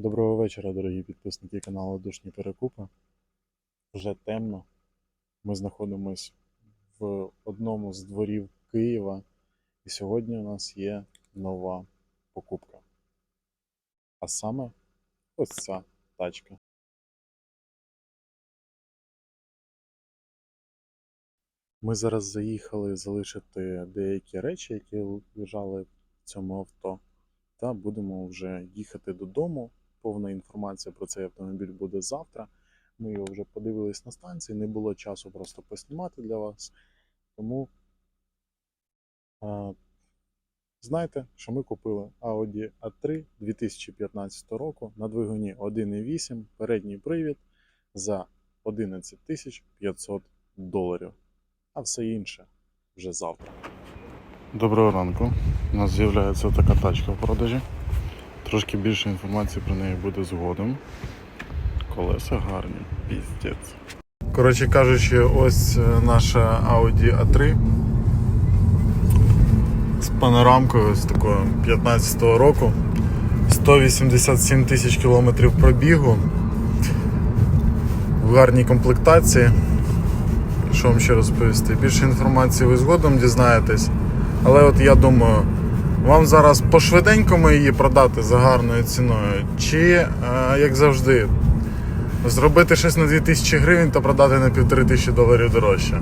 Доброго вечора, дорогі підписники каналу Душні Перекупи. Вже темно. Ми знаходимось в одному з дворів Києва, і сьогодні у нас є нова покупка. А саме ось ця тачка. Ми зараз заїхали залишити деякі речі, які лежали в цьому авто, та будемо вже їхати додому повна інформація про цей автомобіль буде завтра. Ми його вже подивились на станції, не було часу просто поснімати для вас. Тому а, знайте, що ми купили Audi A3 2015 року на двигуні 1.8, передній привід за 11 500 доларів. А все інше вже завтра. Доброго ранку. У нас з'являється така тачка в продажі. Трошки більше інформації про неї буде згодом. Колеса гарні, піздець. Коротше кажучи, ось е, наша Audi A3 з панорамкою з такою 15-го року. 187 тисяч кілометрів пробігу. В гарній комплектації. Що вам ще розповісти? Більше інформації ви згодом дізнаєтесь. Але от я думаю, вам зараз пошвиденькому її продати за гарною ціною, чи, е, як завжди, зробити щось на 2000 гривень та продати на 1500 доларів дорожче.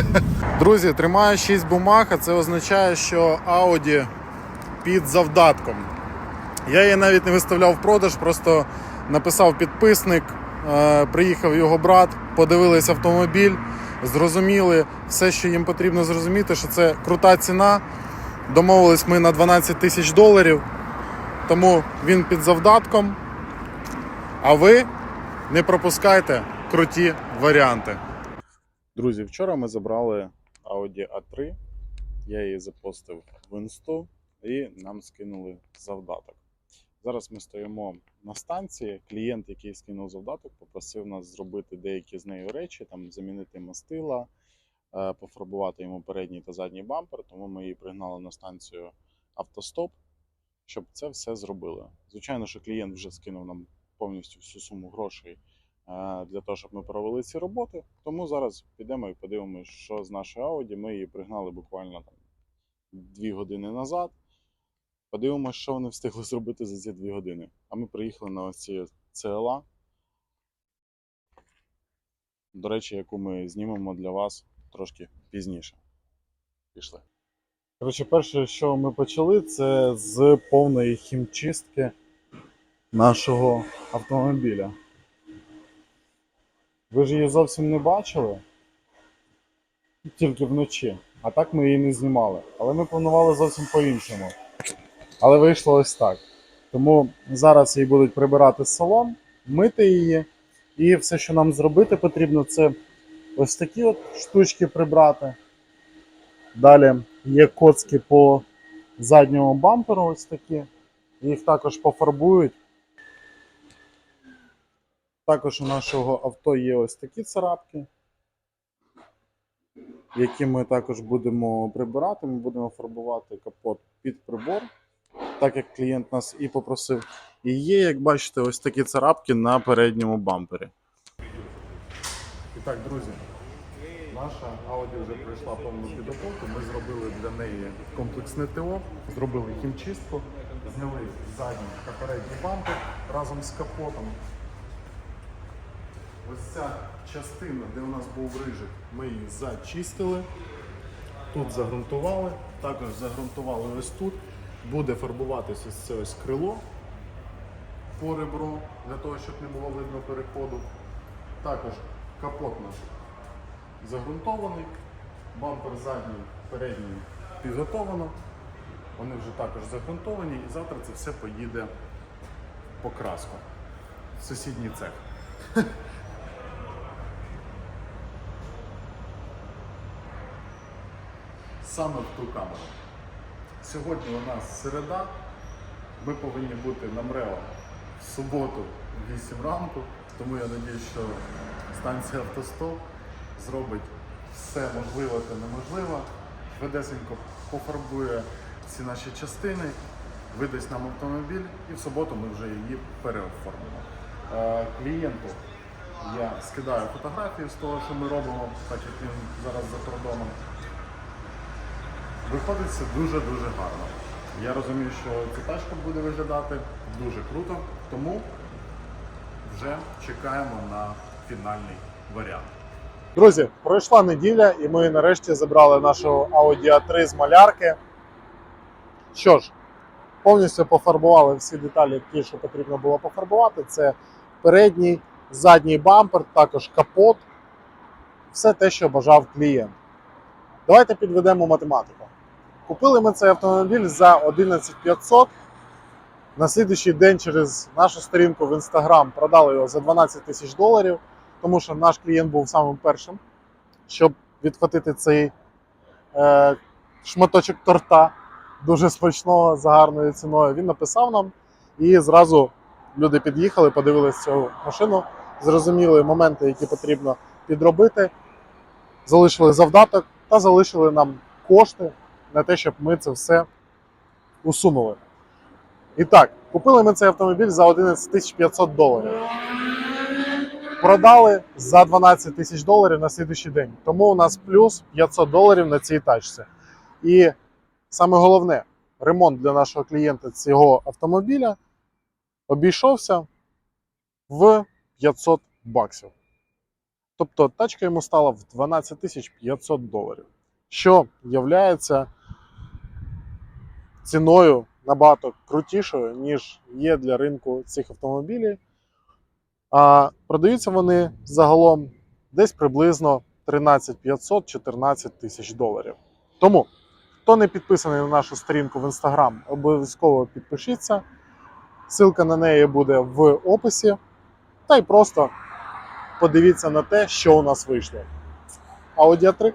Друзі, тримаю 6 бумаг, а це означає, що Audi під завдатком. Я її навіть не виставляв в продаж, просто написав підписник, е, приїхав його брат, подивились автомобіль, зрозуміли все, що їм потрібно зрозуміти, що це крута ціна. Домовились ми на 12 тисяч доларів, тому він під завдатком. А ви не пропускайте круті варіанти. Друзі, вчора ми забрали Audi A3. Я її запостив в інсту і нам скинули завдаток. Зараз ми стоїмо на станції. Клієнт, який скинув завдаток, попросив нас зробити деякі з нею речі, там замінити мастила, пофарбувати йому передній та задній бампер, тому ми її пригнали на станцію автостоп, щоб це все зробили. Звичайно, що клієнт вже скинув нам повністю всю суму грошей е, для того, щоб ми провели ці роботи. Тому зараз підемо і подивимося, що з нашої Audi. Ми її пригнали буквально там дві години назад. Подивимося, що вони встигли зробити за ці дві години. А ми приїхали на ось ці CLA. До речі, яку ми знімемо для вас трошки пізніше. Пішли. Коротше, перше, що ми почали, це з повної хімчистки нашого автомобіля. Ви ж її зовсім не бачили, тільки вночі. А так ми її не знімали. Але ми планували зовсім по-іншому. Але вийшло ось так. Тому зараз її будуть прибирати салон, мити її. І все, що нам зробити потрібно, це ось такі от штучки прибрати. Далі є коцки по задньому бамперу, ось такі. Їх також пофарбують. Також у нашого авто є ось такі царапки, які ми також будемо прибирати. Ми будемо фарбувати капот під прибор, так як клієнт нас і попросив. І є, як бачите, ось такі царапки на передньому бампері. Так, друзі, наша Audi вже пройшла повну підготовку. Ми зробили для неї комплексне ТО, зробили хімчистку, зняли задній та передній бампер разом з капотом. Ось ця частина, де у нас був рижик, ми її зачистили. Тут загрунтували, також загрунтували ось тут. Буде фарбуватися ось це ось крило по ребру, для того, щоб не було видно переходу. Також капот наш загрунтований, бампер задній, передній підготовлено. Вони вже також загрунтовані і завтра це все поїде в покраску. В сусідній цех. Саме в ту камеру. Сьогодні у нас середа. Ми повинні бути на МРЕО в суботу в 8 ранку, тому я сподіваюся, що станція автостоп зробить все можливе та неможливе, швидесенько пофарбує ці наші частини видасть нам автомобіль, і в суботу ми вже її переоформимо. Е, Клієнту я скидаю фотографії з того, що ми робимо, так як він зараз за кордоном. Виходить все дуже-дуже гарно. Я розумію, що ця тачка буде виглядати дуже круто, тому вже чекаємо на фінальний варіант. Друзі, пройшла неділя, і ми нарешті забрали нашу Audi A3 з малярки. Що ж, повністю пофарбували всі деталі, ті, що потрібно було пофарбувати. Це передній, задній бампер, також капот, все те, що бажав клієнт. Давайте підведемо математику. Купили ми цей автомобіль за 11500. На слідуючий день через нашу сторінку в Instagram продали його за 12 тисяч доларів, тому що наш клієнт був самим першим, щоб відхватити цей е, шматочок торта дуже смачного за гарною ціною. Він написав нам, і зразу люди під'їхали, подивилися цю машину, зрозуміли моменти, які потрібно підробити, залишили завдаток та залишили нам кошти на те, щоб ми це все усунули. І так, купили ми цей автомобіль за 11 500 доларів. Продали за 12 тисяч доларів на слідуючий день. Тому у нас плюс 500 доларів на цій тачці. І саме головне, ремонт для нашого клієнта цього автомобіля обійшовся в 500 баксів. Тобто тачка йому стала в 12 тисяч 500 доларів, що являється ціною набагато крутішою, ніж є для ринку цих автомобілів. А продаються вони загалом десь приблизно 13 500 14 тисяч доларів. Тому, хто не підписаний на нашу сторінку в Instagram, обов'язково підпишіться. Ссылка на неї буде в описі. Та й просто подивіться на те, що у нас вийшло. A3